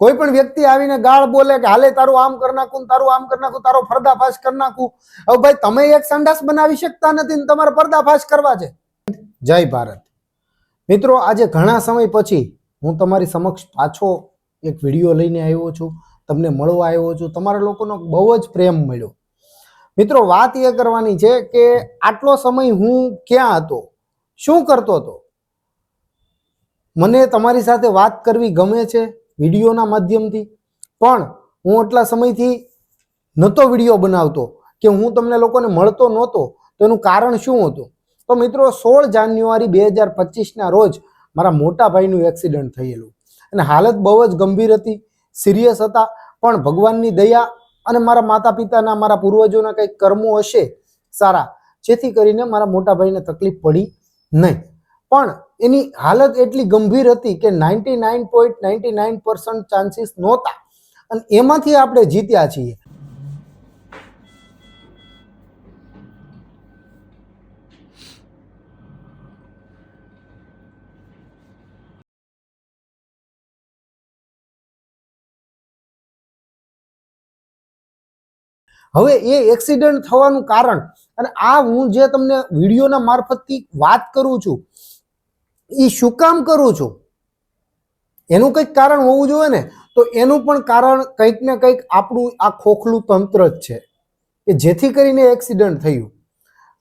કોઈ પણ વ્યક્તિ આવીને ગાળ બોલે કે હાલે, તારું આમ કરી નાખું તારું આમ કરી નાખું, તારો પર્દાફાશ કરી નાખું. હવે ભાઈ, તમે એક સંડાસ બનાવી શકતા નથી ને તમારે પર્દાફાશ કરવા છે. જય ભારત. મિત્રો, આજે ઘણા સમય પછી હું તમારી સમક્ષ પાછો એક વીડિયો લઈને આવ્યો છું, તમને મળવા આવ્યો છું. તમારા લોકોનો બહુ જ પ્રેમ મળ્યો. મિત્રો, વાત એ કરવાની છે કે આટલો સમય હું ક્યાં હતો? શું કરતો હતો? મને તમારી સાથે વાત કરવી ગમે છે? વિડીયોના માધ્યમથી. પણ હું એટલા સમયથી નહોતો વીડિયો બનાવતો કે હું તમને લોકોને મળતો નહોતો, તો એનું કારણ શું હતું? તો મિત્રો, સોળ જાન્યુઆરી બે હજાર પચીસના રોજ મારા મોટા ભાઈનું એક્સિડન્ટ થયેલું. અને હાલત બહુ જ ગંભીર હતી, સિરિયસ હતા, પણ ભગવાનની દયા અને મારા માતા પિતાના મારા પૂર્વજોના કંઈક કર્મો હશે સારા, જેથી કરીને મારા મોટા ભાઈને તકલીફ પડી નહીં. પણ એની હાલત એટલી ગંભીર હતી કે ninety nine point ninety nine percent chances નહોતા. અને એમાંથી આપણે જીત્યા છીએ. હવે એ એક્સિડન્ટ થવાનું કારણ, અને આ હું જે તમને વિડીયોના મારફતથી વાત કરું છું એ શું કામ કરું છું? એનું કંઈક કારણ હોવું જોઈએ ને? તો એનું પણ કારણ કંઈક ને કંઈક આપણું આ ખોખલું તંત્ર જ છે. કે જેથી કરીને એક્સિડન્ટ થયું.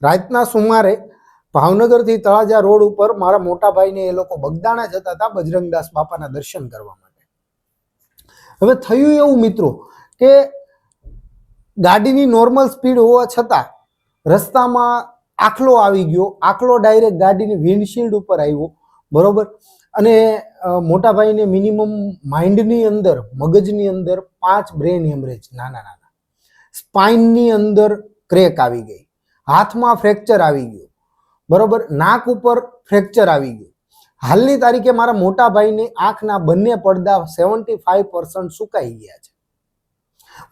રાતના સુમારે ભાવનગરથી તળાજા રોડ ઉપર મારા મોટા ભાઈને એ લોકો બગદાણા જતા હતા બજરંગદાસ બાપાના દર્શન કરવા માટે. હવે થયું એવું મિત્રો કે ગાડીની નોર્મલ સ્પીડ હોવા છતાં રસ્તામાં આખલો આવી ગયો. આખલો ડાયરેક્ટ ગાડીની વિન્ડશીલ્ડ ઉપર આવ્યો. બરોબર? અને મોટા મોટાભાઈને મિનિમમ માઇન્ડની અંદર, મગજની અંદર પાંચ બ્રેન હેમરેજ નાના નાના. સ્પાઇનની અંદર ક્રેક આવી ગઈ. હાથમાં ફ્રેક્ચર આવી ગયું. બરોબર? નાક ઉપર ફ્રેક્ચર આવી ગયું. હાલની તારીખે મારા મોટા ભાઈની આંખના બંને પડદા સેવન્ટી ફાઈવ પર્સન્ટ સુકાઈ ગયા છે.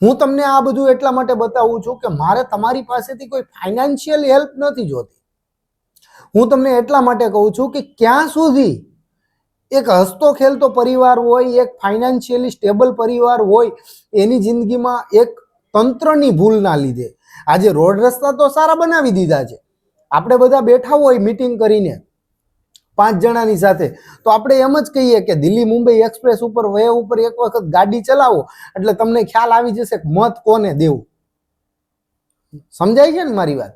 હું તમને આ બધું એટલા માટે બતાવું છું કે મારે તમારી પાસેથી કોઈ ફાઇનાન્શિયલ હેલ્પ નથી જોતી. હું તમને એટલા માટે કહું છું કે ક્યાં સુધી એક હસતો ખેલતો પરિવાર હોય, એક ફાઇનાન્શિયલી સ્ટેબલ પરિવાર હોય, એની જિંદગીમાં એક તંત્રની ભૂલના લીધે. આજે રોડ રસ્તા તો સારા બનાવી દીધા છે. આપણે બધા બેઠા હોય મીટિંગ કરીને પાંચ જણાની સાથે, તો આપણે એમ જ કહીએ કે દિલ્હી મુંબઈ એક્સપ્રેસ ઉપર વે ઉપર એક વખત ગાડી ચલાવો, એટલે તમને ખ્યાલ આવી જશે મત કોને દેવું? સમજાય છે ને મારી વાત?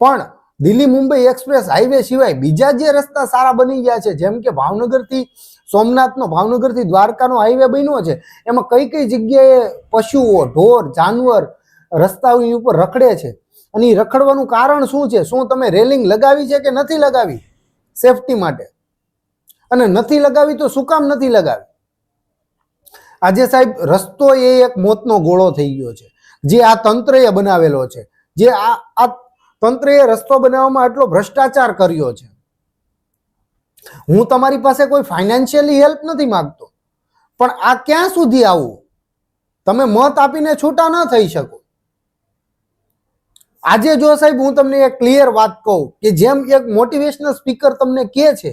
પણ દિલ્હી મુંબઈ એક્સપ્રેસ હાઈવે સિવાય બીજા જે રસ્તા સારા બની ગયા છે, જેમ કે ભાવનગરથી સોમનાથનો, ભાવનગરથી દ્વારકાનો હાઈવે બન્યો છે, એમાં કઈ કઈ જગ્યાએ પશુઓ, ઢોર, જાનવર રસ્તાઓની ઉપર રખડે છે? અને એ રખડવાનું કારણ શું છે? શું તમે રેલિંગ લગાવી છે કે નથી લગાવી? સેફટી માટે. અને નથી લગાવી તો શું કામ નથી લગાવી? આજે સાહેબ, રસ્તો એ એક મોતનો ગોળો થઈ ગયો છે. જે આ તંત્રએ બનાવેલો છે. જે આ આ તંત્રએ રસ્તો બનાવવામાં આટલો ભ્રષ્ટાચાર કર્યો છે. હું તમારી પાસે કોઈ ફાઇનાન્શિયલી હેલ્પ નથી માંગતો. પણ આ ક્યાં સુધી આવું? તમે મત આપીને છૂટા ન થઈ શકો. આજે જો સાહેબ હું તમને એક ક્લિયર વાત કહું કે જેમ એક મોટિવેશનલ સ્પીકર તમને કહે છે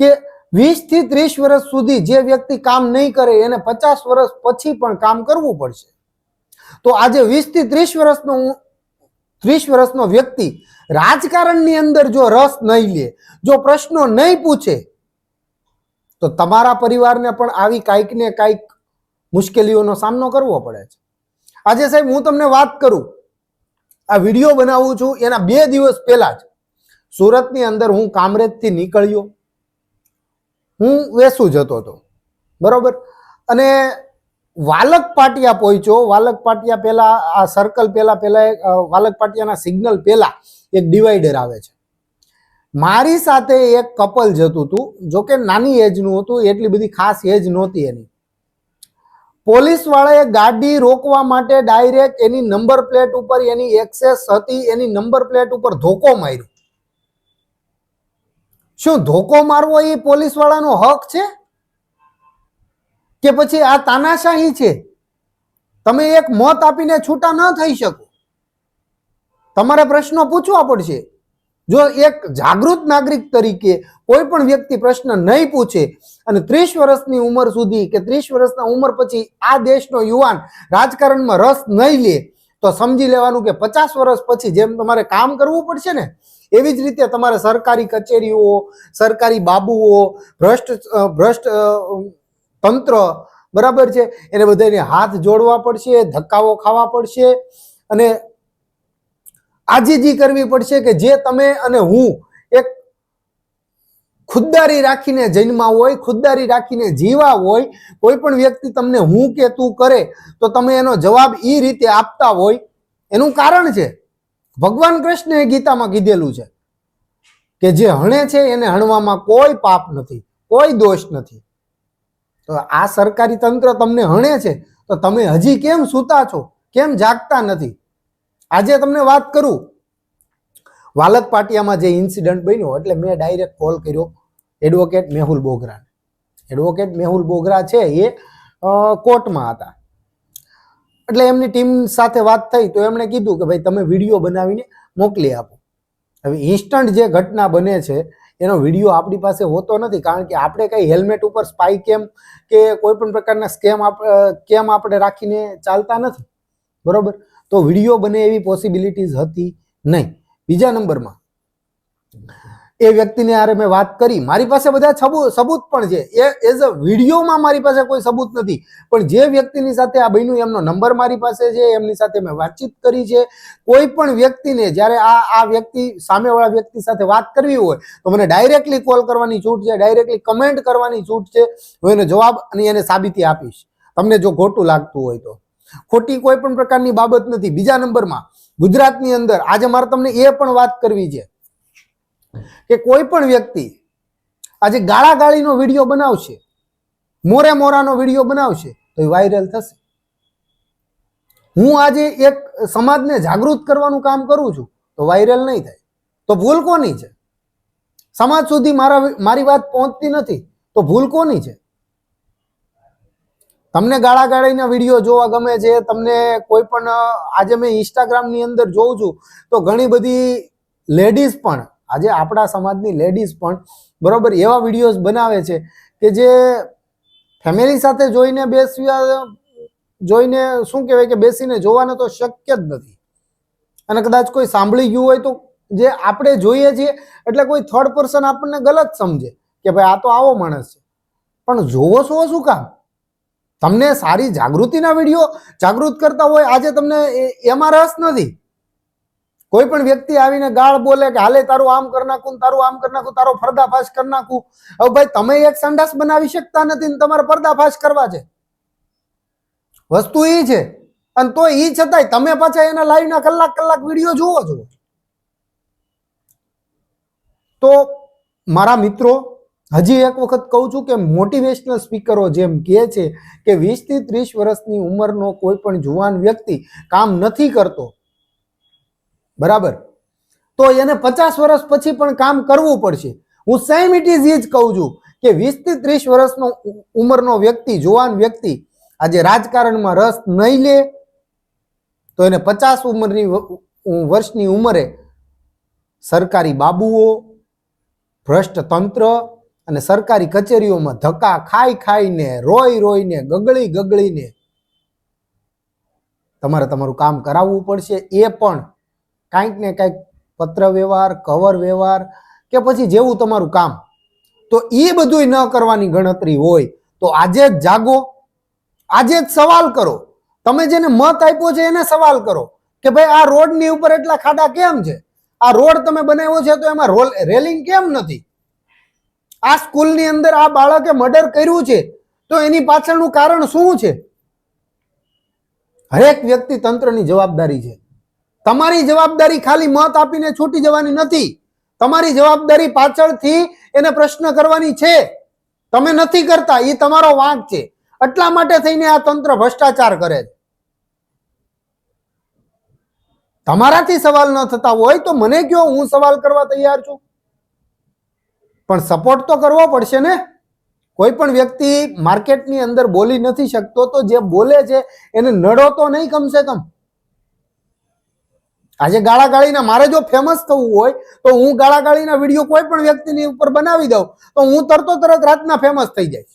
કે વીસથી ત્રીસ વર્ષ સુધી જે વ્યક્તિ કામ નહીં કરે એને પચાસ વર્ષ પછી પણ કામ કરવું પડશે. તો આજે વીસથી ત્રીસ વર્ષનો ત્રીસ વર્ષનો વ્યક્તિ રાજકારણની અંદર જો રસ નહીં લે, જો પ્રશ્નો નહીં પૂછે, તો તમારા પરિવારને પણ આવી કાંઈક ને કાંઈક મુશ્કેલીઓનો સામનો કરવો પડે છે. આજે સાહેબ હું તમને વાત કરું, આ વીડિયો બનાવું છું એના બે દિવસ પહેલા જ. સુરતની અંદર હું કામરેજથી નીકળ્યો. હું વેસુ જતો હતો. બરોબર? અને વાલક પાટિયા પહોંચ્યો. વાલક પાટિયા પહેલા, આ સર્કલ પહેલા પહેલા વાલક પાટિયાના સિગ્નલ પહેલા એક ડિવાઈડર આવે છે. મારી સાથે એક કપલ જતું હતું. જોકે નાની એજનું હતું, એટલી બધી ખાસ એજ નહોતી એની. પોલીસ વાળાએ ગાડી રોકવા માટે ડાયરેક્ટ એની નંબર પ્લેટ ઉપર એની એક્સેસ હતી, એની નંબર પ્લેટ ઉપર ધોકો માર્યો. શું ધોકો મારવો એ પોલીસ વાળાનો હક છે? કે પછી આ તાનાશાહી છે? તમે એક મત આપીને છૂટા ન થઈ શકો. તમારે પ્રશ્નો પૂછવા પડશે. જો એક જાગૃત નાગરિક તરીકે કોઈ પણ વ્યક્તિ પ્રશ્ન નહીં પૂછે અને ત્રીસ વર્ષની ઉંમર સુધી કે ત્રીસ વર્ષના ઉંમર પછી આ દેશનો યુવાન રાજકારણમાં રસ નહીં લે, તો સમજી લેવાનું કે પચાસ વર્ષ પછી જેમ તમારે કામ કરવું પડશે ને, એવી જ રીતે તમારે સરકારી કચેરીઓ, સરકારી બાબુઓ, ભ્રષ્ટ ભ્રષ્ટ તંત્ર, બરાબર છે? એને બધાને હાથ જોડવા પડશે, ધક્કાઓ ખાવા પડશે અને આજીજી કરવી પડશે કે જે તમે અને હું એક ખુદદારી રાખીને જન્મા હોય, ખુદદારી રાખીને જીવા હોય, કોઈ પણ વ્યક્તિ તમને હું કે તું કરે, તો તમે એનો જવાબ એ રીતે આપતા હોય. એનું કારણ છે, ભગવાન કૃષ્ણએ ગીતામાં કીધેલું છે કે જે હણે છે, એને હણવામાં કોઈ પાપ નથી, કોઈ દોષ નથી. તો આ સરકારી તંત્ર તમને હણે છે, તો તમે હજી કેમ સૂતા છો? કેમ જાગતા નથી? આજે તમને વાત કરું. વાલક પાટિયામાં જે ઇન્સિડન્ટ બન્યો, એટલે મેં ડાયરેક્ટ કોલ કર્યો એડવોકેટ મેહુલ બોગરા એડવોકેટ મેહુલ બોગરા છે એ કોર્ટમાં હતા. એટલે એમની ટીમ સાથે વાત થઈ તો એમણે કીધું કે ભાઈ તમે વીડિયો બનાવીને મોકલી આપો. હવે ઇન્સ્ટન્ટ જે ઘટના બને છે એનો વીડિયો આપણી પાસે હોતો નથી, કારણ કે આપણે કઈ હેલ્મેટ ઉપર સ્પાઈ કેમ કે કોઈ પણ પ્રકારના સ્કેમ કેમ આપણે રાખીને ચાલતા નથી? બરોબર? તો વીડિયો બને એવી પોસિબિલિટીઝ હતી નહીં. બીજા નંબરમાં એ વ્યક્તિને હારે મેં વાત કરી. મારી પાસે બધા સબૂ- સબૂત પણ છે. એ, એઝ અ વિડીયોમાં મારી પાસે કોઈ સબૂત નથી. પણ જે વ્યક્તિની સાથે આ બન્યું, એમનો નંબર મારી પાસે છે, એમની સાથે મેં વાતચીત કરી છે. કોઈ પણ વ્યક્તિને જ્યારે આ આ વ્યક્તિ, સામેવાળા વ્યક્તિ સાથે વાત કરવી હોય, તો મને ડાયરેક્ટલી કોલ કરવાની છૂટ છે, ડાયરેક્ટલી કમેન્ટ કરવાની છૂટ છે. હું એને જવાબ અને એને સાબિતી આપીશ. તમને જો ખોટું લાગતું હોય તો. ખોટી કોઈ પણ પ્રકારની બાબત નથી. બીજા નંબરમાં ગુજરાતની અંદર આજે મારે તમને એ પણ વાત કરવી છે. કે કોઈ પણ વ્યક્તિ આજે ગાળાગાળીનો વીડિયો બનાવશે, મોરે મોરાનો વીડિયો બનાવશે, તો એ વાયરલ થશે. હું આજે એક સમાજને જાગૃત કરવાનું કામ કરું છું, તો વાયરલ નહીં થાય. તો ભૂલ કોની છે? સમાજ સુધી મારા મારી વાત પહોંચતી નથી, તો ભૂલ કોની છે? તમને ગાળાગાળીના વીડિયો જોવા ગમે છે, તમને કોઈ પણ આજે મેં ઇન્સ્ટાગ્રામની અંદર જોઉં છું, તો ઘણી બધી લેડીઝ પણ આજે આપણા સમાજની લેડીઝ પણ બરોબર એવા વિડીયોઝ બનાવે છે કે જે ફેમિલી સાથે જોઈને બેસ્યા જોઈને શું કહેવાય કે બેસીને જોવાને તો શક્ય જ નથી. અને કદાચ કોઈ સાંભળી ગયું હોય તો જે આપણે જોઈએ છીએ એટલે કોઈ થર્ડ પર્સન આપણને ગલત સમજે કે ભાઈ આ તો આવો માણસ છે. પણ જોવો છો શું કામ? તમને સારી જાગૃતિના વીડિયો જાગૃત કરતા હોય, આજે તમને એમાં રસ નથી. કોઈ પણ વ્યક્તિ આવીને ગાળ બોલે કે હાલે, તારું આમ કરી નાખું તારું આમ કરી નાખું, તારો પર્દાફાશ કરી નાખું. હવે ભાઈ, તમે એક સંડાસ બનાવી શકતા નથી ને તમારે પર્દાફાશ કરવા છે. વસ્તુ એ છે. અને તો એ છતાંય તમે પાછા એના લાઈવના કલાક કલાક વીડિયો જુઓ છો. તો મારા મિત્રો, હજી એક વખત કહું છું કે મોટિવેશનલ સ્પીકરો જેમ કહે છે કે વીસથી ત્રીસ વર્ષની ઉંમરનો કોઈ પણ જુવાન વ્યક્તિ કામ નથી કરતો બરાબર? તો એને પચાસ વર્ષ પછી પણ કામ કરવું પડશે. હું સેમ ઇટ ઇઝ એ જ કહું છું કે વીસથી ત્રીસ વર્ષનો ઉંમરનો વ્યક્તિ, જુવાન વ્યક્તિ આજે રાજકારણમાં રસ નહીં લે, તો એને પચાસ ઉંમરની વર્ષની ઉંમરે સરકારી બાબુઓ ભ્રષ્ટ તંત્ર અને સરકારી કચેરીઓમાં ધક્કા ખાઈ ખાઈને, રોઈ રોઈને, ગગળી ગગળીને તમારે તમારું કામ કરાવવું પડશે. એ પણ કાંઈક ને કાંઈક પત્ર વ્યવહાર કવર વ્યવહાર કે પછી જેવું તમારું કામ. તો એ બધુંય ન કરવાની ગણતરી હોય તો આજે જ જાગો, આજે જ સવાલ કરો. તમે જેને મત આપ્યો છે એને સવાલ કરો કે ભાઈ આ રોડની ઉપર એટલા ખાડા કેમ છે? આ રોડ તમે બનાવ્યો છે તો એમાં રોલ, રેલિંગ કેમ નથી? આ સ્કૂલની અંદર આ બાળકે મર્ડર કર્યું છે તો એની પાછળનું કારણ શું છે? હરેક વ્યક્તિ તંત્રની જવાબદારી છે. તમારી જવાબદારી ખાલી મત આપીને છૂટી જવાની નથી. તમારી જવાબદારી પાછળથી એને પ્રશ્ન કરવાની છે. તમે નથી કરતા એ તમારો વાંક છે. એટલા માટે થઈને આ તંત્ર ભ્રષ્ટાચાર કરે છે. તમારાથી સવાલ ન થતા હોય તો મને કયો હું સવાલ કરવા તૈયાર છું? પણ સપોર્ટ તો કરવો પડશે ને. કોઈ પણ વ્યક્તિ માર્કેટની અંદર બોલી નથી શકતો તો જે બોલે છે એને નડો તો નહીં કમસે કમ. આજે ગાળાગાળીના મારે જો ફેમસ થવું હોય, તો હું ગાળાગાળીના વીડિયો કોઈ પણ વ્યક્તિની ઉપર બનાવી દઉં, તો હું તરતો તરત રાતના ફેમસ થઈ જાય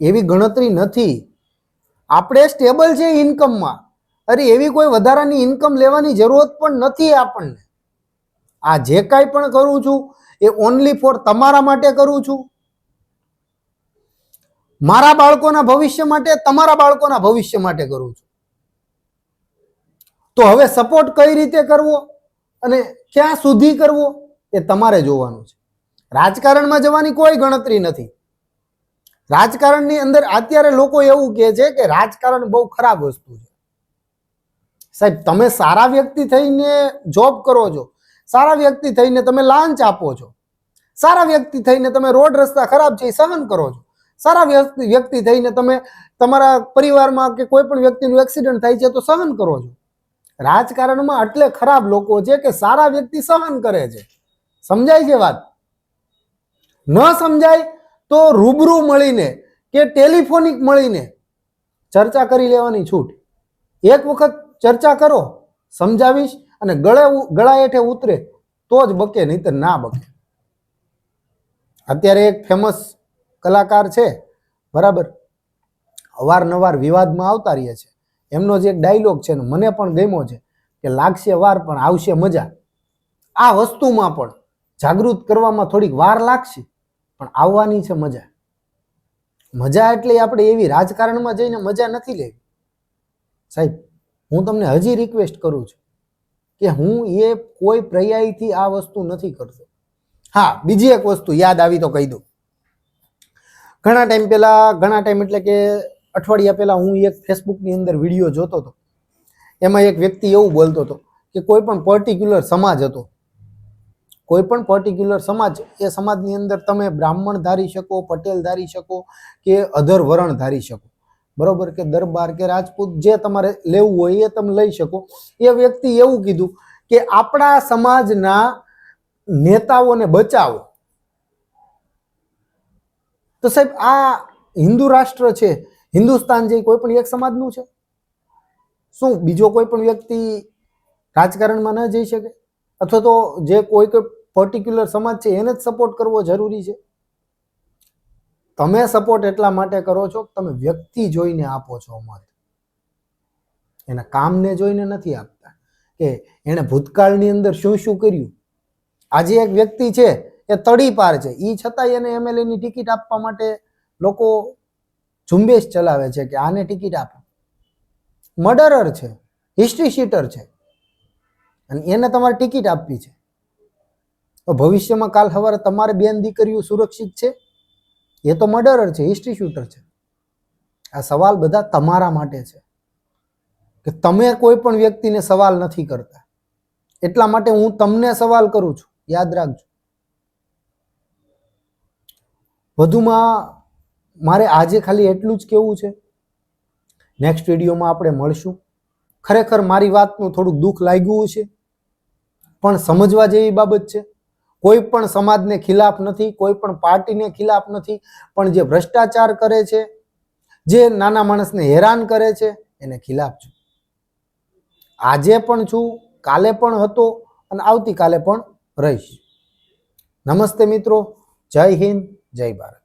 એવી ગણતરી નથી. આપણે સ્ટેબલ છે ઇન્કમમાં અરે એવી કોઈ વધારાની ઇન્કમ લેવાની જરૂરત પણ નથી આપણને. આ જે કાંઈ પણ કરું છું, એ ઓનલી ફોર તમારા માટે કરું છું. મારા બાળકોના ભવિષ્ય માટે તમારા બાળકોના ભવિષ્ય માટે કરું છું. તો હવે સપોર્ટ કઈ રીતે કરવો અને ક્યાં સુધી કરવો એ તમારે જોવાનું છે. રાજકારણમાં જવાની કોઈ ગણતરી નથી. રાજકારણની અંદર અત્યારે લોકો એવું કહે છે કે રાજકારણ બહુ ખરાબ વસ્તુ છે. સાહેબ, તમે સારા વ્યક્તિ થઈને જોબ કરો છો. સારા વ્યક્તિ થઈને તમે લાંચ આપો છો. સારા વ્યક્તિ થઈને તમે રોડ રસ્તા ખરાબ છે સહન કરો છો. સારા વ્યક્તિ વ્યક્તિ થઈને તમે તમારા પરિવારમાં કે કોઈ પણ વ્યક્તિનું એક્સિડન્ટ થાય છે તો સહન કરો છો. રાજકારણમાં એટલે ખરાબ લોકો છે કે સારા વ્યક્તિ સહન કરે છે. સમજાય છે વાત? ન સમજાય તો રૂબરૂ મળીને કે ટેલિફોનિક મળીને ચર્ચા કરી લેવાની છૂટ. એક વખત ચર્ચા કરો, સમજાવીશ અને ગળે ગળા હેઠે ઉતરે તો જ બકે, નહીતર ના બકે. અત્યારે એક ફેમસ કલાકાર છે, બરાબર? અવારનવાર વિવાદમાં આવતા રહે છે એમનો જે એક ડાયલોગ છે ને, મને પણ ગમ્યો છે કે લાગશે વાર પણ આવશે મજા. આ વસ્તુમાં પણ જાગૃત કરવામાં થોડીક વાર લાગશે, પણ આવવાની છે મજા. મજા એટલે આપણે એવી રાજકારણમાં જઈને મજા નથી લેવી. સાહેબ, હું તમને હજી રિક્વેસ્ટ કરું છું કે હું એ કોઈ પ્રયાયથી આ વસ્તુ નથી કરતો. હા, બીજી એક વસ્તુ યાદ આવી તો કહી દઉં. ઘણા ટાઈમ પહેલા, ઘણા ટાઈમ એટલે કે અઠવાડિયા પહેલાં હું એક ફેસબુકની અંદર વીડિયો જોતો હતો. એમાં એક વ્યક્તિ એવું બોલતો હતો કે કોઈ પણ પર્ટિક્યુલર સમાજ હતો. કોઈ પણ પર્ટિક્યુલર સમાજ, એ સમાજની અંદર તમે બ્રાહ્મણ ધારી શકો, પટેલ ધારી શકો કે અધર વરણ ધારી શકો. બરોબર? કે દરબાર કે રાજપૂત જે તમારે લેવું હોય એ તમે લઈ શકો. એ વ્યક્તિ એવું કીધું કે આપણા સમાજના નેતાઓને બચાવો. તો સાહેબ, આ હિન્દુ રાષ્ટ્ર છે હિન્દુસ્તાન જે કોઈ પણ એક સમાજનું છે? શું બીજો કોઈ પણ વ્યક્તિ રાજકારણમાં ન જઈ શકે? અથવા તો જે કોઈ કોઈ પર્ટિક્યુલર સમાજ છે એને જ સપોર્ટ કરવો જરૂરી છે? તમે સપોર્ટ એટલા માટે કરો છો કે તમે વ્યક્તિ જોઈને આપો છો મત. એના કામને જોઈને નથી આપતા. કે એણે ભૂતકાળની અંદર શું શું કર્યું? આજે એક વ્યક્તિ છે એ તડી પાર છે. એ છતાંય એને એમએલએની ટિકિટ આપવા માટે લોકો ઝુંબેશ ચલાવે છે કે આને ટિકિટ આપો. મર્ડરર છે હિસ્ટ્રી શીટર છે. અને એને તમારે ટિકિટ આપવી છે. તો ભવિષ્યમાં કાલ સવારે તમારે બેન દીકરીઓ સુરક્ષિત છે? એ તો મર્ડરર છે હિસ્ટ્રી શૂટર છે. આ સવાલ બધા તમારા માટે છે. કે તમે કોઈ પણ વ્યક્તિને સવાલ નથી કરતા. એટલા માટે હું તમને સવાલ કરું છું. યાદ રાખજો. વધુમાં મારે આજે ખાલી એટલું જ કહેવું છે? નેક્સ્ટ વિડીયોમાં આપણે મળશું. ખરેખર મારી વાતનું થોડુંક દુઃખ લાગ્યું છે પણ સમજવા જેવી બાબત છે. કોઈ પણ સમાજને ખિલાફ નથી, કોઈ પણ પાર્ટીને ખિલાફ નથી, પણ જે ભ્રષ્ટાચાર કરે છે, જે નાના માણસને હેરાન કરે છે, એને ખિલાફ છું. આજે પણ છું, કાલે પણ હતો અને આવતીકાલે પણ રહીશ. નમસ્તે મિત્રો, જય હિન્દ, જય ભારત.